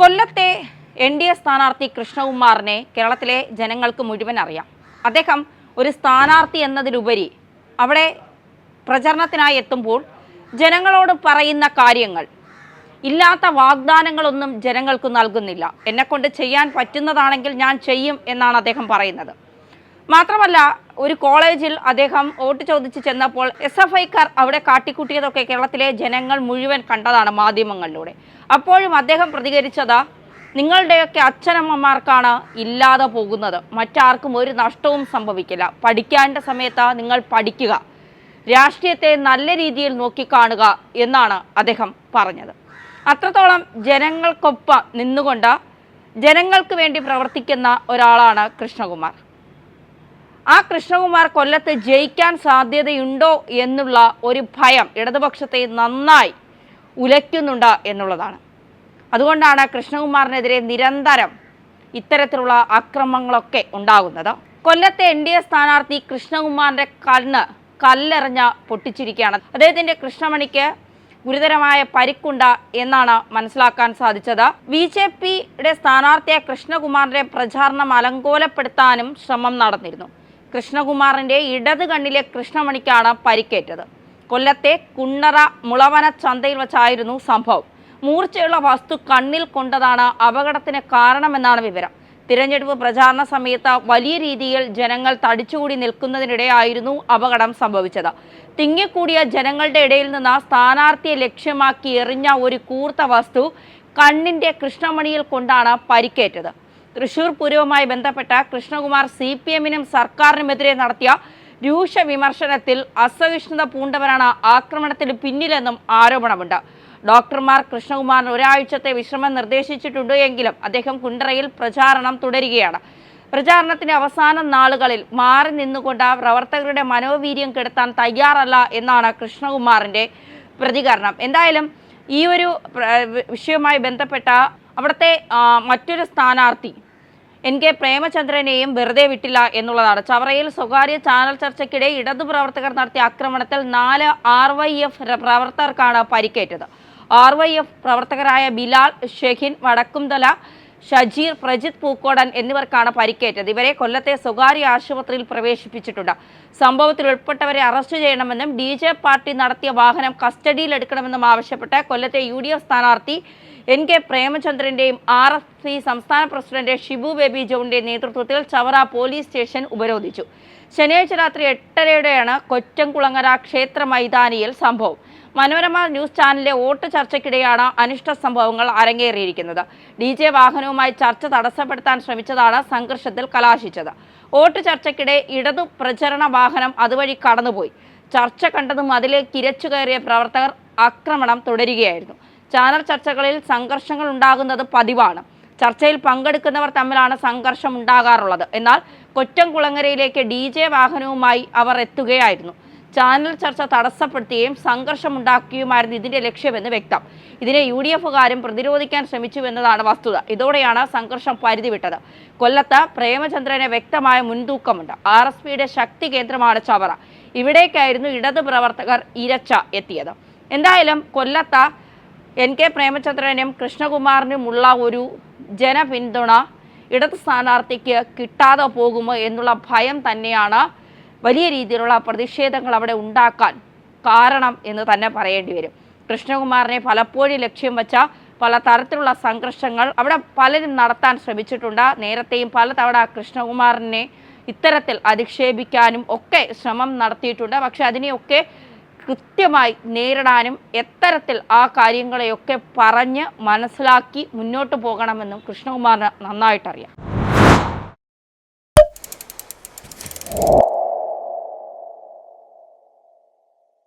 കൊല്ലത്തെ N D A സ്ഥാനാർത്ഥി കൃഷ്ണകുമാറിനെ കേരളത്തിലെ ജനങ്ങൾക്ക് മുഴുവൻ അറിയാം. അദ്ദേഹം ഒരു സ്ഥാനാർത്ഥി എന്നതിലുപരി അവിടെ പ്രചരണത്തിനായി എത്തുമ്പോൾ ജനങ്ങളോട് പറയുന്ന കാര്യങ്ങൾ ഇല്ലാത്ത വാഗ്ദാനങ്ങളൊന്നും ജനങ്ങൾക്ക് നൽകുന്നില്ല. എന്നെക്കൊണ്ട് ചെയ്യാൻ പറ്റുന്നതാണെങ്കിൽ ഞാൻ ചെയ്യും എന്നാണ് അദ്ദേഹം പറയുന്നത്. മാത്രമല്ല ഒരു കോളേജിൽ അദ്ദേഹം വോട്ട് ചോദിച്ച് ചെന്നപ്പോൾ എസ് എഫ് ഐക്കാർ അവിടെ കാട്ടിക്കൂട്ടിയതൊക്കെ കേരളത്തിലെ ജനങ്ങൾ മുഴുവൻ കണ്ടതാണ് മാധ്യമങ്ങളിലൂടെ. അപ്പോഴും അദ്ദേഹം പ്രതികരിച്ചതാ നിങ്ങളുടെയൊക്കെ അച്ഛനമ്മമാർക്കാണ് ഇല്ലാതെ പോകുന്നത്. മറ്റാർക്കും ഒരു നഷ്ടവും സംഭവിക്കില്ല. പഠിക്കേണ്ട സമയത്ത് നിങ്ങൾ പഠിക്കുക. രാഷ്ട്രീയത്തെ നല്ല രീതിയിൽ നോക്കിക്കാണുക എന്നാണ് അദ്ദേഹം പറഞ്ഞത്. അത്രത്തോളം ജനങ്ങൾക്കൊപ്പം നിന്നുകൊണ്ട് ജനങ്ങൾക്ക് വേണ്ടി പ്രവർത്തിക്കുന്ന ഒരാളാണ് കൃഷ്ണകുമാർ. ആ കൃഷ്ണകുമാർ കൊല്ലത്ത് ജയിക്കാൻ സാധ്യതയുണ്ടോ എന്നുള്ള ഒരു ഭയം ഇടതുപക്ഷത്തെ നന്നായി ഉലയ്ക്കുന്നുണ്ട് എന്നുള്ളതാണ്. അതുകൊണ്ടാണ് കൃഷ്ണകുമാറിനെതിരെ നിരന്തരം ഇത്തരത്തിലുള്ള അക്രമങ്ങളൊക്കെ ഉണ്ടാകുന്നത്. കൊല്ലത്തെ എൻ ഡി എ സ്ഥാനാർത്ഥി കൃഷ്ണകുമാറിന്റെ കണ്ണ് കല്ലെറിഞ്ഞ പൊട്ടിച്ചിരിക്കുകയാണ്. അദ്ദേഹത്തിന്റെ കൃഷ്ണമണിക്ക് ഗുരുതരമായ പരിക്കുണ്ട എന്നാണ് മനസ്സിലാക്കാൻ സാധിച്ചത്. ബി ജെ പിയുടെ സ്ഥാനാർത്ഥിയായ കൃഷ്ണകുമാറിന്റെ പ്രചാരണം അലങ്കോലപ്പെടുത്താനും ശ്രമം നടന്നിരുന്നു. കൃഷ്ണകുമാറിന്റെ ഇടത് കണ്ണിലെ കൃഷ്ണമണിക്കാണ് പരിക്കേറ്റത്. കൊല്ലത്തെ കുണ്ണറ മുളവന ചന്തയിൽ വച്ചായിരുന്നു സംഭവം. മൂർച്ചയുള്ള വസ്തു കണ്ണിൽ കൊണ്ടതാണ് അപകടത്തിന് കാരണമെന്നാണ് വിവരം. തിരഞ്ഞെടുപ്പ് പ്രചാരണ സമയത്ത് വലിയ രീതിയിൽ ജനങ്ങൾ തടിച്ചുകൂടി നിൽക്കുന്നതിനിടെയായിരുന്നു അപകടം സംഭവിച്ചത്. തിങ്ങിക്കൂടിയ ജനങ്ങളുടെ ഇടയിൽ നിന്ന് സ്ഥാനാർത്ഥിയെ ലക്ഷ്യമാക്കി എറിഞ്ഞ ഒരു കൂർത്ത വസ്തു കണ്ണിന്റെ കൃഷ്ണമണിയിൽ കൊണ്ടാണ് പരിക്കേറ്റത്. തൃശൂർ പൂരവുമായി ബന്ധപ്പെട്ട കൃഷ്ണകുമാർ സി പി എമ്മിനും സർക്കാരിനുമെതിരെ നടത്തിയ രൂക്ഷ വിമർശനത്തിൽ അസഹിഷ്ണുത പൂണ്ടവരാണ് ആക്രമണത്തിന് പിന്നിലെന്നും ആരോപണമുണ്ട്. ഡോക്ടർമാർ കൃഷ്ണകുമാറിന് ഒരാഴ്ചത്തെ വിശ്രമം നിർദ്ദേശിച്ചിട്ടുണ്ട് എങ്കിലും അദ്ദേഹം കുണ്ടറയിൽ പ്രചാരണം തുടരുകയാണ്. പ്രചാരണത്തിന്റെ അവസാന നാളുകളിൽ മാറി നിന്നുകൊണ്ട് പ്രവർത്തകരുടെ മനോവീര്യം കെടുത്താൻ തയ്യാറല്ല എന്നാണ് കൃഷ്ണകുമാറിന്റെ പ്രതികരണം. എന്തായാലും ഈ ഒരു വിഷയവുമായി ബന്ധപ്പെട്ട അവിടുത്തെ മറ്റൊരു സ്ഥാനാർത്ഥി എൻ കെ പ്രേമചന്ദ്രനെയും വെറുതെ വിട്ടില്ല എന്നുള്ളതാണ്. ചവറയിൽ സ്വകാര്യ ചാനൽ ചർച്ചയ്ക്കിടെ ഇടതു പ്രവർത്തകർ നടത്തിയ ആക്രമണത്തിൽ നാല് ആർ വൈ എഫ് പ്രവർത്തകർക്കാണ് പരിക്കേറ്റത്. ആർ വൈ എഫ് പ്രവർത്തകരായ ബിലാൽ ഷെഹിൻ വടക്കുംതല ഷജീർ പ്രജിത് പൂക്കോടൻ എന്നിവർക്കാണ് പരിക്കേറ്റത്. ഇവരെ കൊല്ലത്തെ സ്വകാര്യ ആശുപത്രിയിൽ പ്രവേശിപ്പിച്ചിട്ടുണ്ട്. സംഭവത്തിൽ ഉൾപ്പെട്ടവരെ അറസ്റ്റ് ചെയ്യണമെന്നും ഡി പാർട്ടി നടത്തിയ വാഹനം കസ്റ്റഡിയിലെടുക്കണമെന്നും ആവശ്യപ്പെട്ട് കൊല്ലത്തെ യു എഫ് സ്ഥാനാർത്ഥി എൻ കെ പ്രേമചന്ദ്രന്റെയും ആർ എസ് സി സംസ്ഥാന പ്രസിഡന്റ് ഷിബു ബേബി ജോണിന്റെ നേതൃത്വത്തിൽ ചവറ പോലീസ് സ്റ്റേഷൻ ഉപരോധിച്ചു. ശനിയാഴ്ച രാത്രി എട്ടരയോടെയാണ് കൊറ്റംകുളങ്ങര ക്ഷേത്ര മൈതാനിയിൽ സംഭവം. മനോരമ ന്യൂസ് ചാനലിലെ വോട്ട് ചർച്ചയ്ക്കിടെയാണ് അനിഷ്ട സംഭവങ്ങൾ അരങ്ങേറിയിരിക്കുന്നത്. ഡി ജെ വാഹനവുമായി ചർച്ച തടസ്സപ്പെടുത്താൻ ശ്രമിച്ചതാണ് സംഘർഷത്തിൽ കലാശിച്ചത്. വോട്ട് ചർച്ചയ്ക്കിടെ ഇടതു പ്രചരണ വാഹനം അതുവഴി കടന്നുപോയി. ചർച്ച കണ്ടതും അതിലേക്ക് ഇരച്ചു കയറിയ പ്രവർത്തകർ ആക്രമണം തുടരുകയായിരുന്നു. ചാനൽ ചർച്ചകളിൽ സംഘർഷങ്ങൾ ഉണ്ടാകുന്നത് പതിവാണ്. ചർച്ചയിൽ പങ്കെടുക്കുന്നവർ തമ്മിലാണ് സംഘർഷം ഉണ്ടാകാറുള്ളത്. എന്നാൽ കൊറ്റംകുളങ്ങരയിലേക്ക് ഡി ജെ വാഹനവുമായി അവർ എത്തുകയായിരുന്നു. ചാനൽ ചർച്ച തടസ്സപ്പെടുത്തുകയും സംഘർഷമുണ്ടാക്കുകയുമായിരുന്നു ഇതിന്റെ ലക്ഷ്യമെന്ന് വ്യക്തം. ഇതിനെ യു ഡി എഫുകാരും പ്രതിരോധിക്കാൻ ശ്രമിച്ചുവെന്നതാണ് വസ്തുത. ഇതോടെയാണ് സംഘർഷം പരിധിവിട്ടത്. കൊല്ലത്ത് പ്രേമചന്ദ്രന് വ്യക്തമായ മുൻതൂക്കമുണ്ട്. ആർ എസ് പിയുടെ ശക്തി കേന്ദ്രമാണ് ചവറ. ഇവിടേക്കായിരുന്നു ഇടത് പ്രവർത്തകർ ഇരച്ച എത്തിയത്. എന്തായാലും കൊല്ലത്ത് എൻ കെ പ്രേമചന്ദ്രനും കൃഷ്ണകുമാറിനുമുള്ള ഒരു ജനപിന്തുണ ഇടത് സ്ഥാനാർത്ഥിക്ക് കിട്ടാതെ പോകുമോ എന്നുള്ള ഭയം തന്നെയാണ് വലിയ രീതിയിലുള്ള പ്രതിഷേധങ്ങൾ അവിടെ ഉണ്ടാക്കാൻ കാരണം എന്ന് തന്നെ പറയേണ്ടി വരും. കൃഷ്ണകുമാറിനെ പലപ്പോഴും ലക്ഷ്യം വച്ച പല തരത്തിലുള്ള സംഘർഷങ്ങൾ അവിടെ പലരും നടത്താൻ ശ്രമിച്ചിട്ടുണ്ട്. നേരത്തെയും പലതവണ കൃഷ്ണകുമാറിനെ ഇത്തരത്തിൽ അധിക്ഷേപിക്കാനും ഒക്കെ ശ്രമം നടത്തിയിട്ടുണ്ട്. പക്ഷെ അതിനെയൊക്കെ കൃത്യമായി നേരിടാനും എത്തരത്തിൽ ആ കാര്യങ്ങളെയൊക്കെ പറഞ്ഞ് മനസ്സിലാക്കി മുന്നോട്ട് പോകണമെന്നും കൃഷ്ണകുമാറിന് നന്നായിട്ടറിയാം.